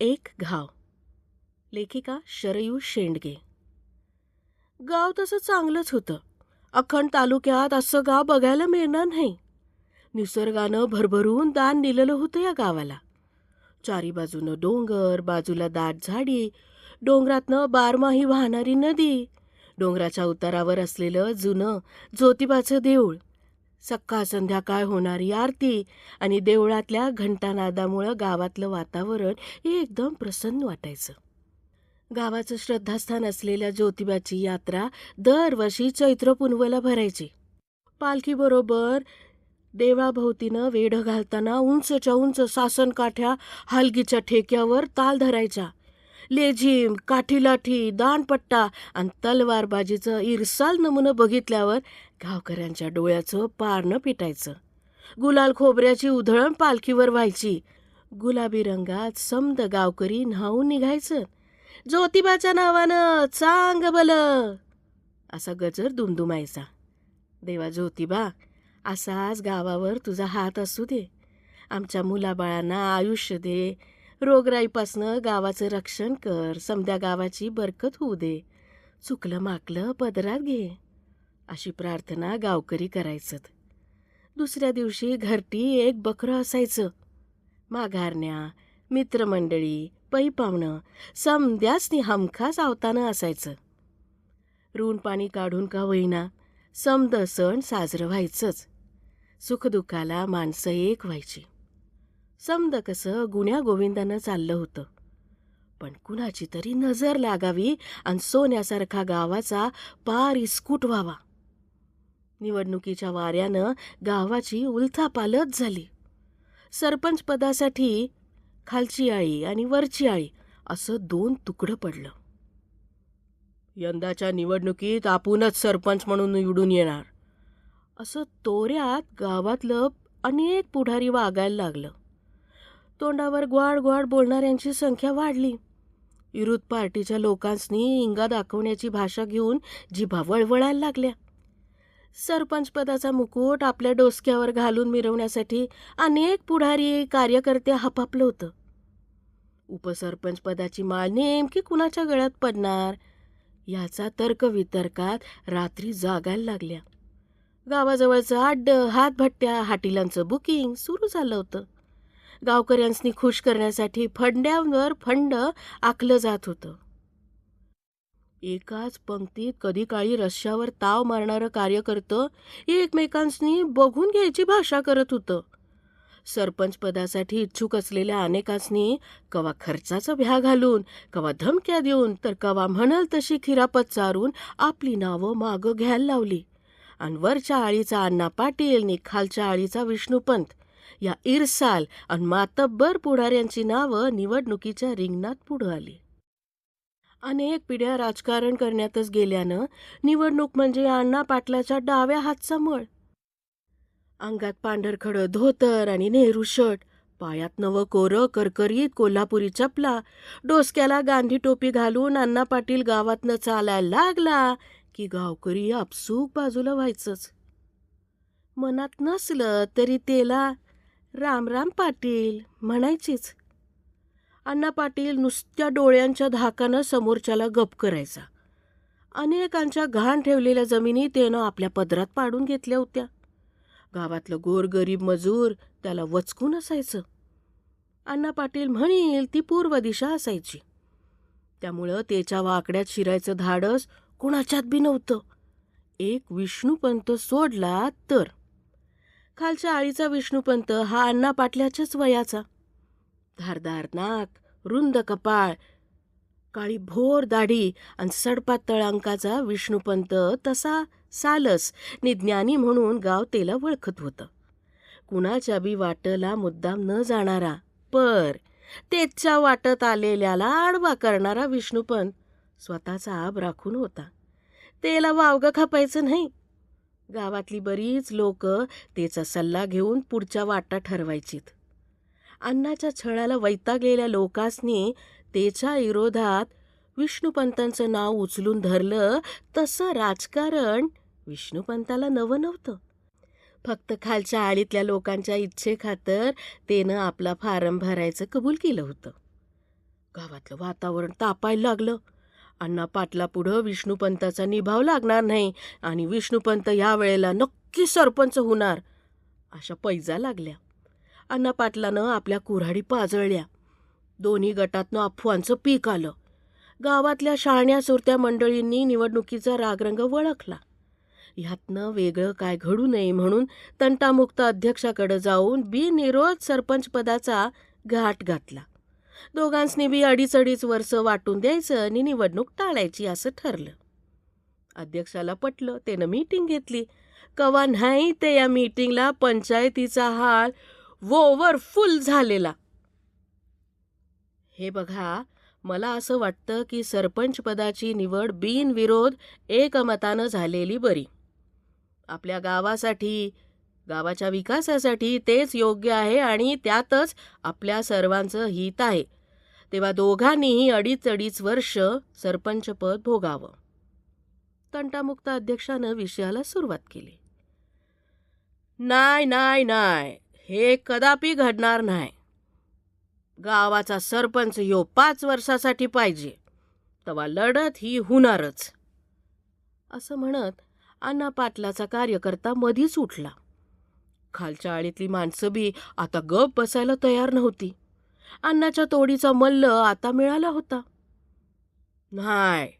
एक घाव. लेखिका शरयू शेंडगे. गाव तसं चांगलंच होतं. अखंड तालुक्यात असं गाव बघायला मिळणार नाही. निसर्गानं भरभरून दान दिलेलं होतं या गावाला. चारी बाजूनं डोंगर बाजूला दाट झाडी डोंगरातनं बारमाही वाहणारी नदी डोंगराच्या उतारावर असलेलं जुनं ज्योतिबाचं देऊळ सकाळ संध्याकाळ होणारी आरती आणि देवळातल्या घंटानादामुळं गावातलं वातावरण एकदम प्रसन्न वाटायचं. गावाचं श्रद्धास्थान असलेल्या ज्योतिबाची यात्रा दरवर्षी चैत्र पुनवला भरायची. पालखीबरोबर देवळाभोवतीनं वेढं घालताना उंचच्या उंच सासनकाठ्या हलगीच्या ठेक्यावर ताल धरायच्या. लेझिम काठी लाठी दानपट्टा आणि तलवारबाजीचं इरसाल नमुनं बघितल्यावर गावकऱ्यांच्या डोळ्याचं पारणं पिटायचं. गुलाल खोबऱ्याची उधळण पालखीवर व्हायची. गुलाबी रंगात समद गावकरी न्हावून निघायचं. ज्योतिबाच्या नावानं चांग बल! असा गजर दुमदुमायचा. देवा ज्योतिबा असाच गावावर तुझा हात असू दे. आमच्या मुलाबाळांना आयुष्य दे. रोगराईपासनं गावाचं रक्षण कर. समद्या गावाची बरकत होऊ दे. चुकलं माकलं पदरात घे. अशी प्रार्थना गावकरी करायचत. दुसऱ्या दिवशी घरटी एक बकरं असायचं. माघारण्या मित्रमंडळी पै पाहुणं समद्यासनी हमखास आवताना असायचं. ऋण पाणी काढून का होईना समद सण साजरं व्हायचंच. सुखदुःखाला माणसं एक व्हायची. समद कसं गुण्या गोविंदानं चाललं होतं. पण कुणाची तरी नजर लागावी आणि सोन्यासारखा गावाचा पार इस्कूट व्हावा. निवडणुकीच्या वाऱ्यानं गावाची उलथापालत झाली. सरपंच पदासाठी खालची आळी आणि वरची आळी असं दोन तुकडं पडलं. यंदाच्या निवडणुकीत आपणच सरपंच म्हणून निवडून येणार असं तोऱ्यात गावातलं अनेक पुढारी वागायला लागलं. तोंडावर ग्वाड ग्वाड बोलणाऱ्यांची संख्या वाढली. विरुद्ध पार्टीच्या लोकांसनी इंगा दाखवण्याची भाषा घेऊन जिभा वळवळायला लागल्या. सरपंचपदाचा मुकुट आपल्या डोसक्यावर घालून मिरवण्यासाठी अनेक पुढारी कार्यकर्ते हपापलं होतं. उपसरपंच पदाची माळ नेमकी कुणाच्या गळ्यात पडणार? याचा तर्कवितर्कात रात्री जागायला लागल्या. गावाजवळचं अड्ड हातभट्ट्या हाटिलांचं बुकिंग सुरू झालं होतं. गावकऱ्यांसनी खुश करण्यासाठी फंड्यांवर फंड आखलं जात होतं. एकाच पंक्तीत कधी काळी रश्श्यावर ताव मारणारं कार्यकर्तं एकमेकांसनी बघून घ्यायची भाषा करत होतं. सरपंच पदासाठी इच्छुक असलेल्या अनेकांसनी कवा खर्चाचा भ्या घालून कवा धमक्या देऊन तर कवा म्हणाल तशी खिरापत चारून आपली नावं मागं घ्यायला लावली. आणि वरच्या आळीचा अण्णा पाटील नि खालच्या आळीचा विष्णुपंत या इरसाल आणि मातब्बर पुढाऱ्यांची नावं निवडणुकीच्या रिंगणात पुढं आली. अनेक पिढ्या राजकारण करण्यातच गेल्यानं निवडणूक म्हणजे अण्णा पाटलाच्या डाव्या हातचा मळ. अंगात पांढरखडं धोतर आणि नेहरू शर्ट पायात नवं कोरं करकरीत कोल्हापुरी चपला डोसक्याला गांधी टोपी घालून अण्णा पाटील गावातनं चालायला लागला की गावकरी आपसूक बाजूला व्हायचंच. मनात नसलं तरी त्याला रामराम पाटील म्हणायचीच. अण्णा पाटील नुसत्या डोळ्यांच्या धाकानं समोरच्याला गप करायचा. अनेकांच्या घाण ठेवलेल्या जमिनी त्यानं आपल्या पदरात पाडून घेतल्या होत्या. गावातलं गोरगरीब मजूर त्याला वचकून असायचं. अण्णा पाटील म्हणील ती पूर्व दिशा असायची. त्यामुळं त्याच्या वाकड्यात शिरायचं धाडस कुणाच्यात बी नव्हतं. एक विष्णूपंत सोडला तर. खालच्या आळीचा विष्णुपंत हा अण्णा पाटल्याच्याच वयाचा. धारदार नाक रुंद कपाळ काळी भोर दाढी आणि सडपातळ अंकाचा विष्णुपंत तसा सालस निज्ञानी म्हणून गाव तेला ओळखत होतं. कुणाच्या बी वाटला मुद्दाम न जाणारा पर तेच्या वाटत आलेल्याला आडवा करणारा विष्णुपंत स्वतःचा आब राखून होता. तेला वावगं खपायचं नाही. गावातली बरीच लोक त्याचा सल्ला घेऊन पुढच्या वाटा ठरवायचीत. अन्नाच्या छळाला वैतागलेल्या लोकांसनी त्याच्या विरोधात विष्णुपंतांचं नाव उचलून धरलं तसं राजकारण विष्णुपंताला नवं नव्हतं. फक्त खालच्या आळीतल्या लोकांच्या इच्छेखातर त्यानं आपला फारम भरायचं कबूल केलं होतं. गावातलं वातावरण तापायला लागलं. अण्णा पाटला पुढं विष्णुपंताचा निभाव लागणार नाही आणि विष्णुपंत या वेळेला नक्की सरपंच होणार अशा पैजा लागल्या. अण्णा पाटलानं आपल्या कुऱ्हाडी पाजळल्या. दोन्ही गटातनं अफवांचं पीक आलं. गावातल्या शाळण्या सुरत्या मंडळींनी निवडणुकीचा रागरंग वळखला. ह्यातनं वेगळं काय घडू नये म्हणून तंटामुक्त अध्यक्षाकडे जाऊन बिनविरोध सरपंचपदाचा घाट घातला. दोघांसनी बी अडीच अडीच वर्ष वाटून द्यायचं आणि निवडणूक टाळायची असं ठरलं. अध्यक्षाला पटलं त्यानं मीटिंग घेतली. कवा नाही ते या मीटिंगला पंचायतीचा हाल वोवर फुल झालेला. हे बघा मला असं वाटतं की सरपंच पदाची निवड बिनविरोध एकमतानं झालेली बरी. आपल्या गावासाठी गावाच्या विकासासाठी तेच योग्य आहे आणि त्यातच आपल्या सर्वांचं हित आहे. तेव्हा दोघांनीही अडीच अडीच वर्ष सरपंचपद भोगावं. तंटामुक्त अध्यक्षानं विषयाला सुरुवात केली. नाही नाही नाही. हे कदापि घडणार नाही. गावाचा सरपंच यो पाच वर्षासाठी पाहिजे. तवा लढत ही होणारच असं म्हणत अण्णा पाटलाचा कार्यकर्ता मधीच उठला. खालच्या आळीतली माणसं बी आता गप बसायला तयार नव्हती. अण्णाच्या तोडीचा मल्ल आता मिळाला होता. नाही.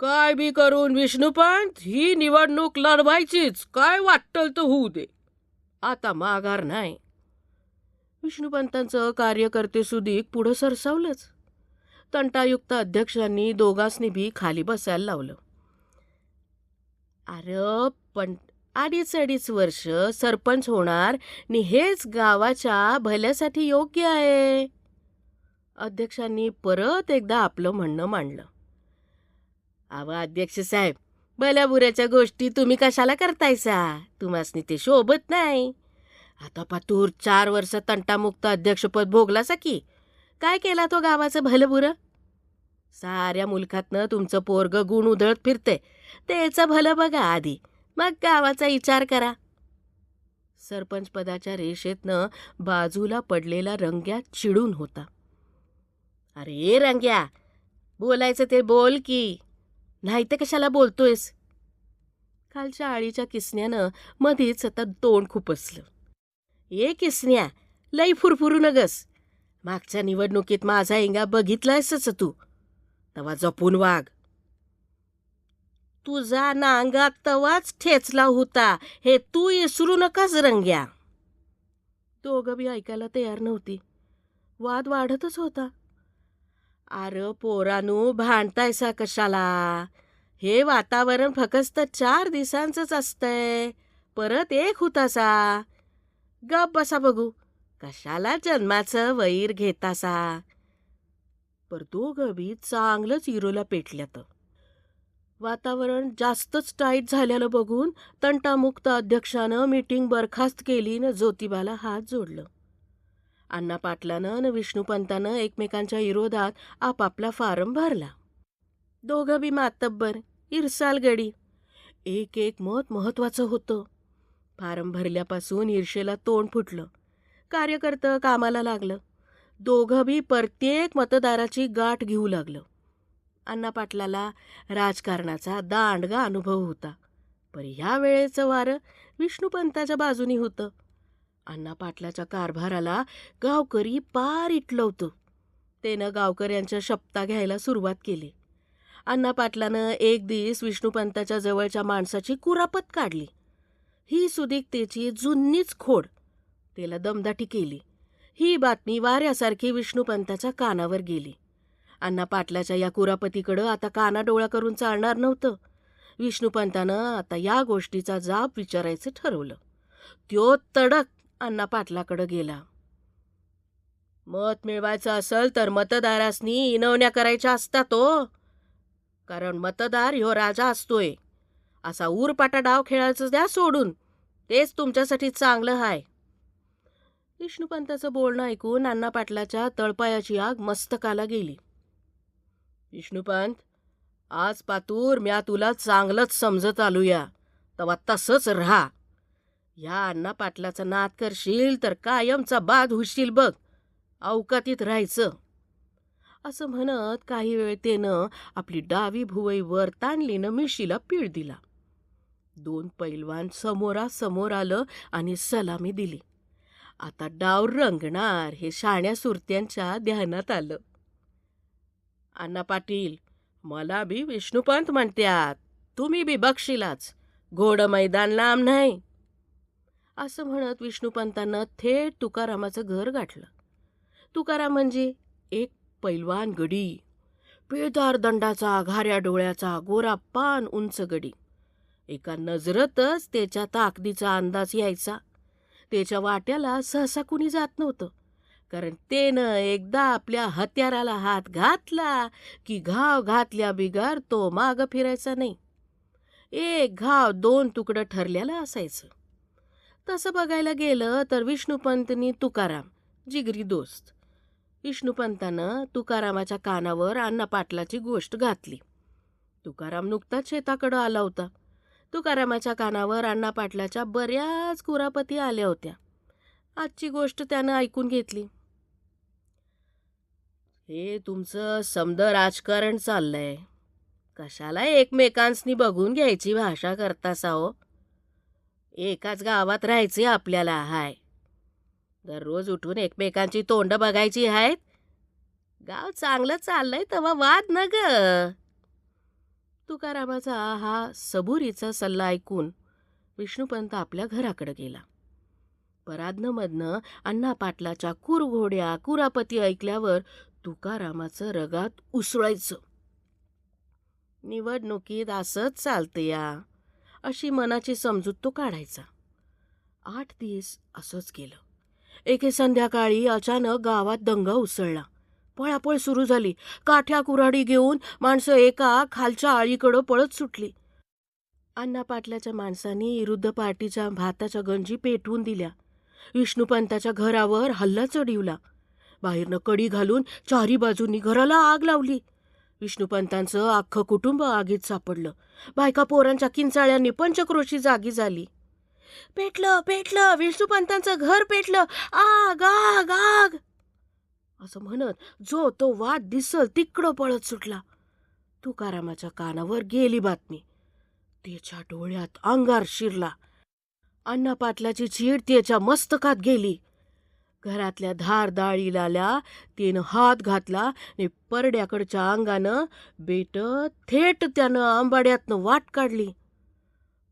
काय बी करून विष्णुपंत? ही निवडणूक लढवायचीच. काय वाटल तर होऊ दे. आता माघार नाही. विष्णुपंतांचं कार्यकर्ते सुदीक पुढं सरसावलंच. तंटायुक्त अध्यक्षांनी दोघांसनी बी खाली बसायला लावलं. अरे पण अडीच अडीच वर्ष सरपंच होणार नि हेच गावाच्या भल्यासाठी योग्य आहे. अध्यक्षांनी परत एकदा आपलं म्हणणं मांडलं. अव अध्यक्ष साहेब भल्याबुऱ्याच्या गोष्टी तुम्ही कशाला करतायसा? तुम्हासनी ते शोभत नाही. आता पातूर चार वर्ष तंटामुक्त अध्यक्षपद भोगलासा की? काय केला तो गावाचं भलंबुरं? साऱ्या मुलखातनं तुमचं पोरग गुण उधळत फिरते. त्याचं भलं बघा आधी. मग गावाचा विचार करा. सरपंच पदाच्या रेषेतनं बाजूला पडलेला रंग्या चिडून होता. अरे रंग्या बोलायचं ते बोल की. नाही ते कशाला बोलतोयस? खालच्या आळीच्या किसन्यानं मधीच आता तोंड खुपसलं. ये किसन्या लई फुरफुरू नगस. मागच्या निवडणुकीत माझा इंगा बघितलायसच तू. तवा जपून वाघ तुझा नांगात तवाच ठेचला होता. हे तू इसरू नकास रंग्या. दोघं बी ऐकायला तयार नव्हती. वाद वाढतच होता. अरे पोरानू भांडतायसा कशाला? हे वातावरण फकस्त चार दिवसांचंच असतंय. परत एक होतासा. गप बसा बघू. कशाला जन्माचं वैर घेतासा? पर दोघं चांगलंच इरोला पेटल्यात. वातावरण जास्तच टाईट झालेलं बघून तंटामुक्त अध्यक्षानं मीटिंग बरखास्त केली न ज्योतिबाला हात जोडलं. अण्णा पाटलानं न विष्णुपंतानं एकमेकांच्या विरोधात आपापला फारम भरला. दोघं बी मातब्बर इरसालगडी एक एक मत महत्त्वाचं होतं. फारम भरल्यापासून ईर्षेला तोंड फुटलं. कार्यकर्तं कामाला लागलं. दोघं बी प्रत्येक मतदाराची गाठ घेऊ लागलं. अण्णा पाटलाला राजकारणाचा दांडगा अनुभव होता. पण ह्या वेळेचं वारं विष्णुपंताच्या बाजूनी होतं. अण्णा पाटलाच्या कारभाराला गावकरी पार इटलं होतं. त्यानं गावकऱ्यांच्या शपथा घ्यायला सुरुवात केली. अण्णा पाटलानं एक दिवस विष्णुपंताच्या जवळच्या माणसाची कुरापत काढली. ही सुदीकतेची जुन्नीच खोड. त्याला दमदाटी केली. ही बातमी वाऱ्यासारखी विष्णुपंताच्या कानावर गेली. अण्णा पाटलाच्या या कुरापतीकडं आता काना डोळा करून चालणार नव्हतं. विष्णुपंतानं आता या गोष्टीचा जाब विचारायचं ठरवलं. त्यो तडक अण्णा पाटलाकडं गेला. मत मिळवायचं असेल तर मतदारासनी इनवण्या करायच्या असतात तो कारण मतदार ह्यो राजा असतोय. असा उरपाटा डाव खेळायचं द्या सोडून. तेच तुमच्यासाठी चांगलं हाय. विष्णुपंताचं बोलणं ऐकून अण्णा पाटलाच्या तळपायाची आग मस्तकाला गेली. विष्णुपंत आज पातूर म्या तुला चांगलंच समजत आलूया. तवा तसंच राहा. ह्या अण्णा पाटलाचा नाद करशील तर कायमचा बाद होशील बघ. अवकातीत राहायचं. असं म्हणत काही वेळ त्यानं आपली डावी भुवई वर ताणलीनं मिशीला पीळ दिला. दोन पैलवान समोरासमोर आलं आणि सलामी दिली. आता डाव रंगणार हे शाण्या सुरत्यांच्या ध्यानात आलं. अण्णा पाटील मला बी विष्णुपंत म्हणत्यात. तुम्ही बी बक्षिलाच. घोड मैदान लांब नाही. असं म्हणत विष्णुपंतानं थेट तुकारामाचं घर गाठलं. तुकाराम म्हणजे एक पैलवान गडी. पिळदार दंडाचा घाऱ्या डोळ्याचा गोरा पान उंच गडी. एका नजरतच त्याच्या ताकदीचा अंदाज यायचा. त्याच्या वाट्याला सहसा कुणी जात नव्हतं. कारण त्यानं एकदा आपल्या हत्याराला हात घातला की घाव घातल्या बिगार तो माग फिरायचा नाही. एक घाव दोन तुकडं ठरलेलं असायचं. तसं बघायला गेलं तर विष्णुपंतनी तुकाराम जिगरी दोस्त विष्णुपंतानं तुकारामाच्या कानावर अण्णा पाटलाची गोष्ट घातली. तुकाराम नुकताच शेताकडं आला होता. तुकारामाच्या कानावर अण्णा पाटलाच्या बऱ्याच कुरापती आल्या होत्या. आजची गोष्ट त्यानं ऐकून घेतली. हे तुमचं समद राजकारण चाललंय. कशाला एकमेकांसनी बघून घ्यायची भाषा करतासा हो? एकाच गावात राहायचे आपल्याला हाय. दररोज उठून एकमेकांची तोंड बघायची आहेत? गाव चांगलं चाललंय तेव्हा वाद न ग. तुकारामाचा हा सबुरीचा सल्ला ऐकून विष्णुपंत आपल्या घराकडे गेला. पराधनमधनं अण्णा पाटलाच्या कुरघोड्या कुरापती ऐकल्यावर तुकारामाचं रगात उसळायचं. निवडणुकीत असंच चालतं या अशी मनाची समजूत तो काढायचा. आठ दिवस असंच गेलं. एके संध्याकाळी अचानक गावात दंगा उसळला. पळापळ सुरू झाली. काठ्या कुऱ्हाडी घेऊन माणसं एका खालच्या आळीकडं पळत सुटली. अण्णा पाटलाच्या माणसांनी विरुद्ध पार्टीच्या भाताच्या गंजी पेटवून दिल्या. विष्णुपंताच्या घरावर हल्ला चढिवला. बाहेरनं कडी घालून चारी बाजूंनी घराला आग लावली. विष्णुपंतांचं अख्खं कुटुंब आगीत सापडलं. बायका पोरांच्या किंचाळ्यांनी पंचक्रोशी जागी झाली. पेटलं पेटलं विष्णुपंतांचं घर पेटलं. आग आग आग. असं म्हणत जो तो वाद दिसल तिकडं पळत सुटला. तुकारामाच्या कानावर गेली बातमी. त्याच्या डोळ्यात अंगार शिरला. अण्णा पाटलाची चीड त्याच्या मस्तकात गेली. घरातल्या धार डाळीला तिनं हात घातला आणि परड्याकडच्या अंगानं बेट थेट त्यानं आंबाड्यातनं वाट काढली.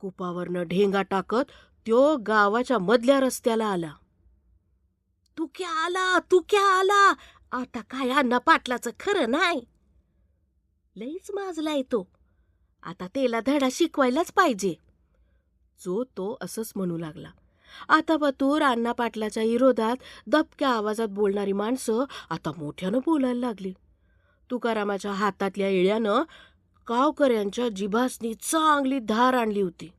कुपावरनं ढेंगा टाकत त्यो गावाच्या मधल्या रस्त्याला आला. तू क्या आला? तू क्या आला? आता काय अण्णा पाटलाचं खरं नाही लईच माजलाय तो. आता त्याला धडा शिकवायलाच पाहिजे. जो तो असंच म्हणू लागला. आता बतूर अण्णा पाटलाच्या विरोधात दबक्या आवाजात बोलणारी माणसं आता मोठ्यानं बोलायला लागली. तुकारामाच्या हातातल्या इळ्यानं गावकऱ्यांच्या जिभासनी चांगली धार आणली होती.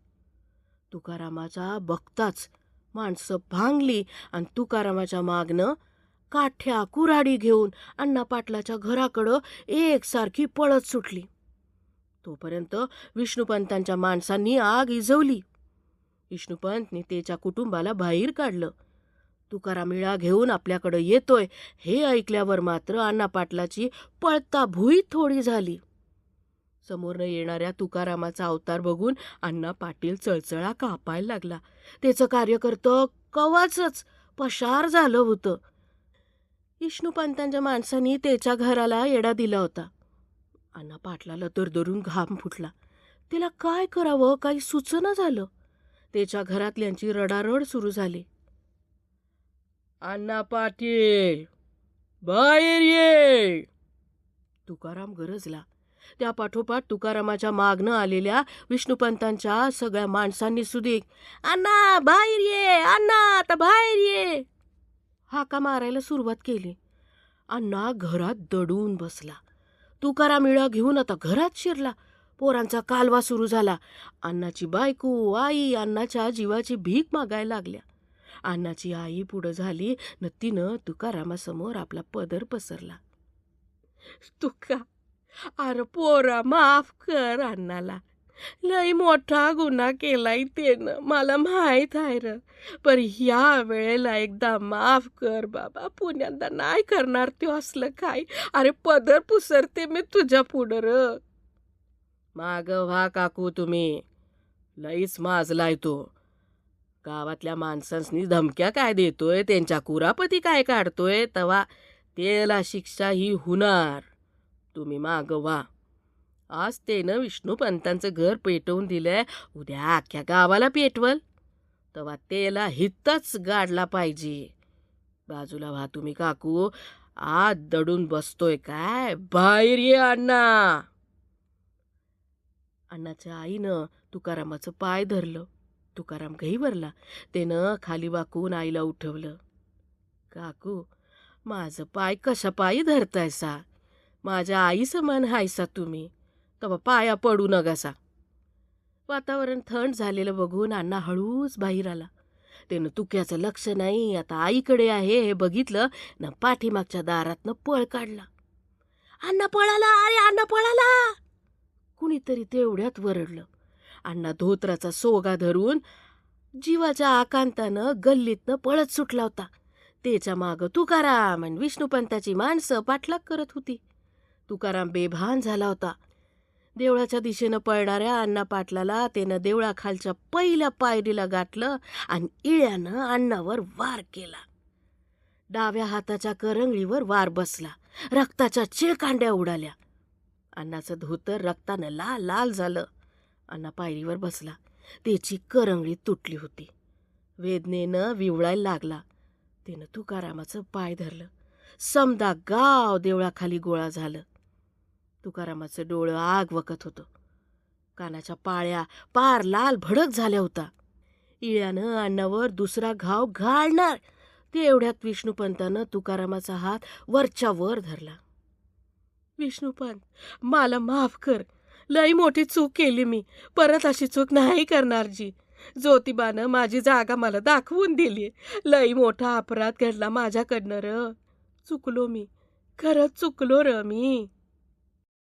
तुकारामाचा बघताच माणसं भांगली आणि तुकारामाच्या मागनं काठ्या कुऱ्हाडी घेऊन अण्णा पाटलाच्या घराकडं एकसारखी पळत सुटली. तोपर्यंत विष्णुपंतांच्या माणसांनी आग इजवली. विष्णुपंतनी त्याच्या कुटुंबाला बाहेर काढलं. तुकाराम इळा घेऊन आपल्याकडं येतोय हे ऐकल्यावर मात्र अण्णा पाटलाची पळता भुई थोडी झाली. समोरनं येणाऱ्या तुकारामाचा अवतार बघून अण्णा पाटील चळचळा कापायला लागला. त्याचं कार्यकर्तं कवाचच पशार झालं होतं. विष्णुपंतांच्या माणसांनी त्याच्या घराला येडा दिला होता. अण्णा पाटलाला दरदरून घाम फुटला. त्याला काय करावं काही सुचना झालं. त्याच्या घरातल्यांची रडारड सुरू झाली. अण्णा पाटील बाहेर ये. तुकाराम गरजला. त्यापाठोपाठ तुकारामाच्या मागनं आलेल्या विष्णुपंतांच्या सगळ्या माणसांनी सुदीक अण्णा बाहेर ये अण्णा आता बाहेर ये. हाका मारायला सुरुवात केली. अण्णा घरात दडून बसला. तुकाराम इळा घेऊन आता घरात शिरला. पोरांचा कालवा सुरू झाला. अण्णाची बायको आई अण्णाच्या जीवाची भीक मागायला लागल्या. अण्णाची आई पुढं झाली न तिनं तुकारामासमोर आपला पदर पसरला. तुका अरे पोरा माफ कर अण्णाला. लय मोठा गुन्हा केलाय तेनं मला माहीत आहे र. पर ह्या वेळेला एकदा माफ कर बाबा पुण्यांदा नाही करणार ते असलं काय अरे पदर पुसरते मी तुझ्या पुढं र. माग व्हा काकू तुम्ही. लईच माजलाय तो. गावातल्या माणसांनी धमक्या काय देतोय? त्यांच्या कुरापती काय काढतोय? तवा त्याला शिक्षा ही होणार तुम्ही मागवा आज तेनं विष्णूपंतांचं घर पेटवून दिलंय उद्या अख्ख्या गावाला पेटवल. तेव्हा त्याला हितच गाडला पाहिजे. बाजूला व्हा तुम्ही काकू आत दडून बसतोय काय? बाहेर ये अण्णा. अण्णाच्या आईनं तुकारामाचं पाय धरलं. तुकाराम घईवरला त्यानं खाली वाकून आईला उठवलं. काकू माझं पाय कशा पायी धरतायसा? माझ्या आईचं समान हायसा तुम्ही. तवा पाया पडू नगासा. वातावरण थंड झालेलं बघून अण्णा हळूच बाहेर आला. त्यानं तुक्याचं लक्ष नाही आता आईकडे आहे हे बघितलं ना पाठीमागच्या दारातनं पळ काढला. अण्णा पळाला अरे अण्णा पळाला! कुणीतरी तेवढ्यात वरडलं. अण्णा धोत्राचा सोगा धरून जीवाच्या आकांतानं गल्लीतनं पळत सुटला होता. त्याच्या मागं तुकाराम आणि विष्णुपंताची माणसं पाठलाग करत होती. तुकाराम बेभान झाला होता. देवळाच्या दिशेनं पळणाऱ्या अण्णा पाटलाला त्यानं देवळाखालच्या पहिल्या पायरीला गाठलं आणि इळ्यानं अण्णावर वार केला. डाव्या हाताच्या करंगळीवर वार बसला. रक्ताच्या चिळकांड्या उडाल्या. अण्णाचं धोतर रक्तानं लाल लाल झालं. अण्णा पायरीवर बसला. त्याची करंगळी तुटली होती. वेदनेनं विवळायला लागला. त्यानं तुकारामाचं पाय धरलं. समदा गाव देवळाखाली गोळा झालं. तुकारामाचं डोळं आग वकत होतं. कानाच्या पाळ्या पार लाल भडक झाल्या होता. इळ्यानं अण्णावर दुसरा घाव घालणार. ते एवढ्यात विष्णुपंतानं तुकारामाचा हात वरच्या वर धरला. विष्णुपंत मला माफ कर. लई मोठी चूक केली मी. परत अशी चूक नाही करणार जी ज्योतिबानं माझी जागा मला दाखवून दिली लई मोठा अपराध घडला माझ्याकडनं र. चुकलो मी. खरंच चुकलो र मी.